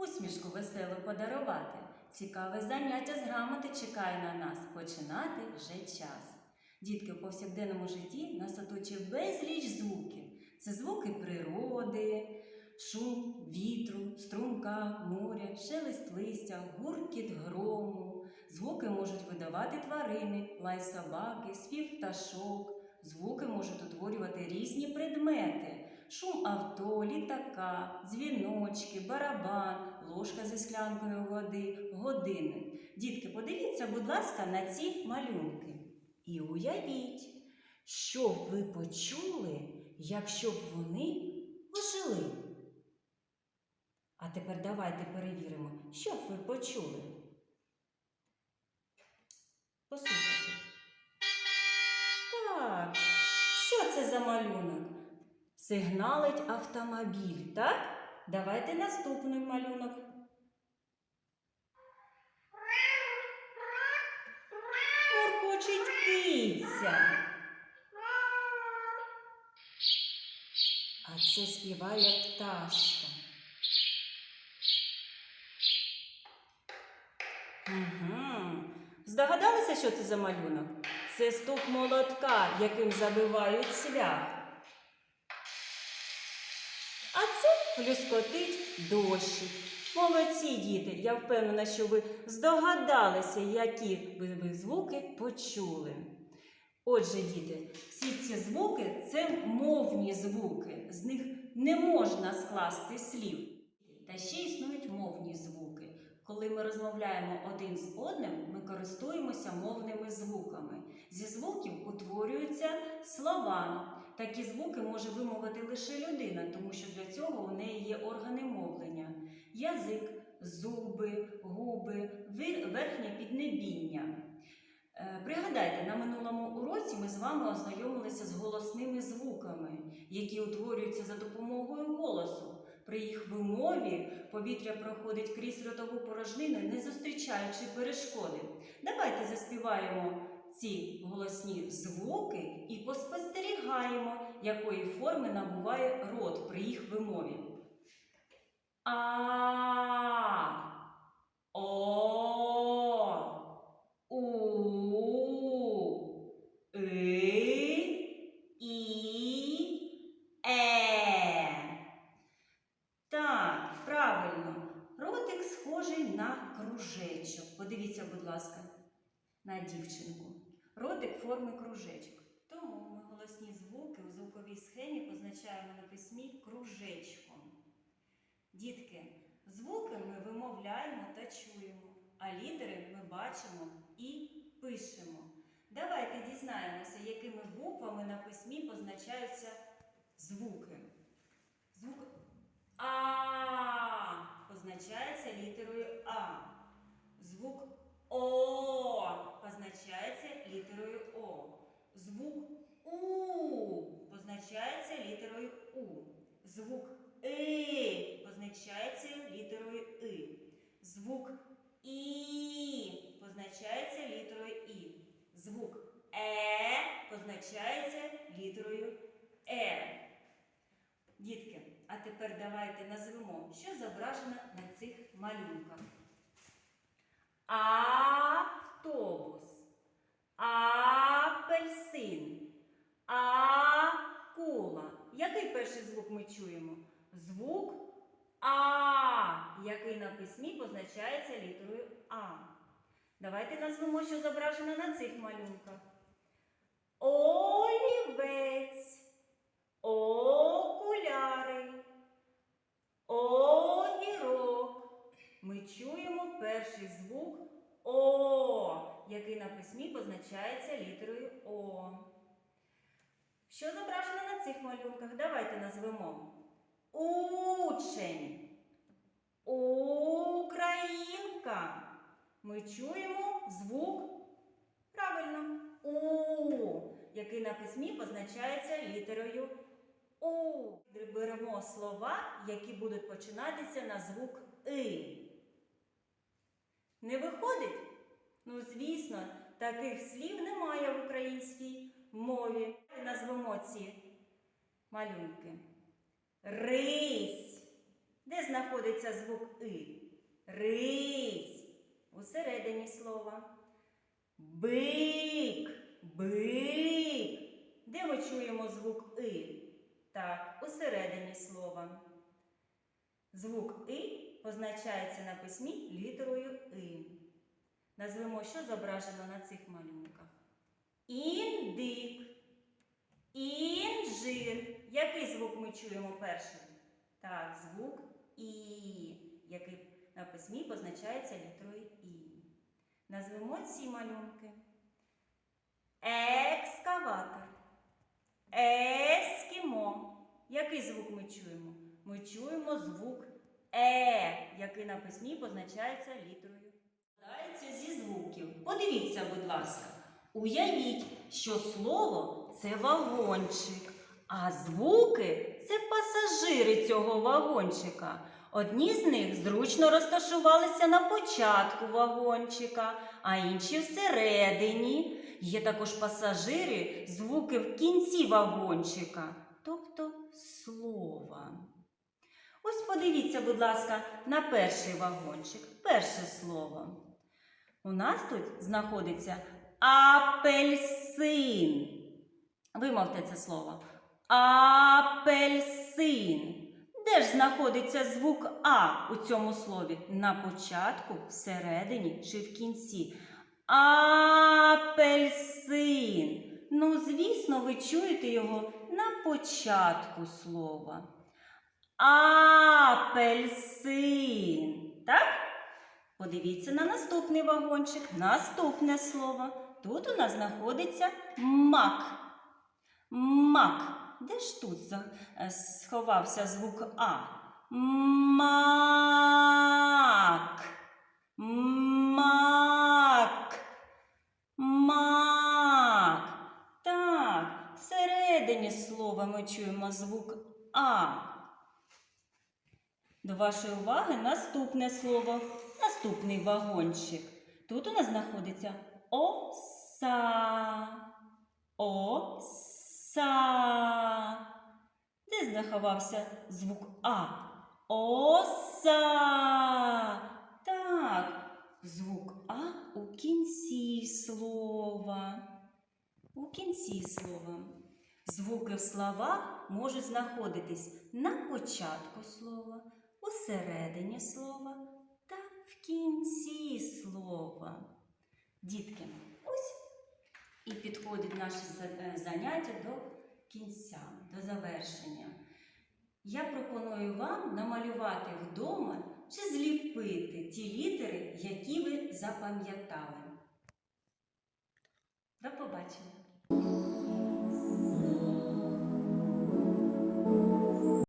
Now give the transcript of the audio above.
усмішку веселу подарувати. Цікаве заняття з грамоти чекає на нас. Починати вже час. Дітки, в повсякденному житті нас оточує безліч звуків. Це звуки природи, шум вітру, струмка, моря, шелест листя, гуркіт грому. Звуки можуть видавати тварини, лай собаки, спів пташок. Звуки можуть утворювати різні предмети. Шум авто, літака, дзвіночки, барабан, ложка зі склянкою води, годинник. Дітки, подивіться, будь ласка, на ці малюнки. І уявіть, що б ви почули, якщо б вони ожили. А тепер давайте перевіримо, що б ви почули. Послухайте. Так, що це за малюнок? Сигналить автомобіль, так? Давайте наступний малюнок. Муркочить киця. А це співає пташка. Угу. Здогадалися, що це за малюнок? Це стук молотка, яким забивають свят. А це плюскотить дощик. Молодці діти! Я впевнена, що ви здогадалися, які ви звуки почули. Отже, діти, всі ці звуки це мовні звуки. З них не можна скласти слів. Та ще існують мовні звуки. Коли ми розмовляємо один з одним, ми користуємося мовними звуками. Зі звуків утворюються слова. Такі звуки може вимовити лише людина, тому що для цього у неї є органи мовлення: язик, зуби, губи, верхнє піднебіння. Е, Пригадайте, на минулому уроці ми з вами ознайомилися з голосними звуками, які утворюються за допомогою голосу. При їх вимові повітря проходить крізь ротову порожнину, не зустрічаючи перешкоди. Давайте заспіваємо ці голосні звуки і поспостерігаємо, якої форми набуває рот при їх вимові. А, О, У, И, І, Е. Так, правильно. Ротик схожий на кружечок. Подивіться, будь ласка, на дівчинку. Ротик форми кружечок. Тому ми голосні звуки у звуковій схемі позначаємо на письмі кружечком. Дітки, звуки ми вимовляємо та чуємо, а літери ми бачимо і пишемо. Давайте дізнаємося, якими буквами на письмі позначаються звуки. Звук А позначається літерою А. Звук О позначається літерою О. Звук У позначається літерою У. Звук И позначається літерою И. Звук І позначається літерою І. Звук Е позначається літерою Е. Дітки, а тепер давайте назвемо, що зображено на цих малюнках. Автобус, апельсин, акула. Який перший звук ми чуємо? Звук А, який на письмі позначається літерою А. Давайте назвемо, що зображено на цих малюнках. Олівець, окуляри, огірок. Ми чуємо перший звук О, який на письмі позначається літерою О. Що зображено на цих малюнках? Давайте назвемо учень, українка. Ми чуємо звук правильно У, який на письмі позначається літерою У. Беремо слова, які будуть починатися на звук И. Не виходить? Ну, звісно, таких слів немає в українській мові. Назвемо ці малюнки. Рись. Де знаходиться звук И? Рись. Усередині слова. Бик. Бик. Де ми чуємо звук И? Так, усередині слова. Звук И позначається на письмі літерою И. Назвемо, що зображено на цих малюнках. Індик. Інжир. Який звук ми чуємо першим? Так, звук І, який на письмі позначається літерою І. Назвемо ці малюнки. Екскаватор. Ескімо. Який звук ми чуємо? Ми чуємо звук Е, який на письмі позначається літерою. Складається зі звуків. Подивіться, будь ласка. Уявіть, що слово це вагончик, а звуки це пасажири цього вагончика. Одні з них зручно розташувалися на початку вагончика, а інші всередині. Є також пасажири, звуки в кінці вагончика, тобто слова. Ось подивіться, будь ласка, на перший вагончик, перше слово. У нас тут знаходиться апельсин. Вимовте це слово. Апельсин. Де ж знаходиться звук А у цьому слові? На початку, всередині чи в кінці? Апельсин. Ну, звісно, ви чуєте його на початку слова. Апельсин. Так? Подивіться на наступний вагончик. Наступне слово. Тут у нас знаходиться мак. Мак. Де ж тут е, сховався звук А? Мак. Мак. Мак. Так, всередині слова ми чуємо звук А. До вашої уваги наступне слово, наступний вагончик. Тут у нас знаходиться оса. Оса. Де заховався звук А? Оса. Так, звук А у кінці слова. У кінці слова. Звуки в словах можуть знаходитись на початку слова, у середині слова та в кінці слова. Дітки, і підходить наше е, заняття до кінця, до завершення. Я пропоную вам намалювати вдома чи зліпити ті літери, які ви запам'ятали. До побачення!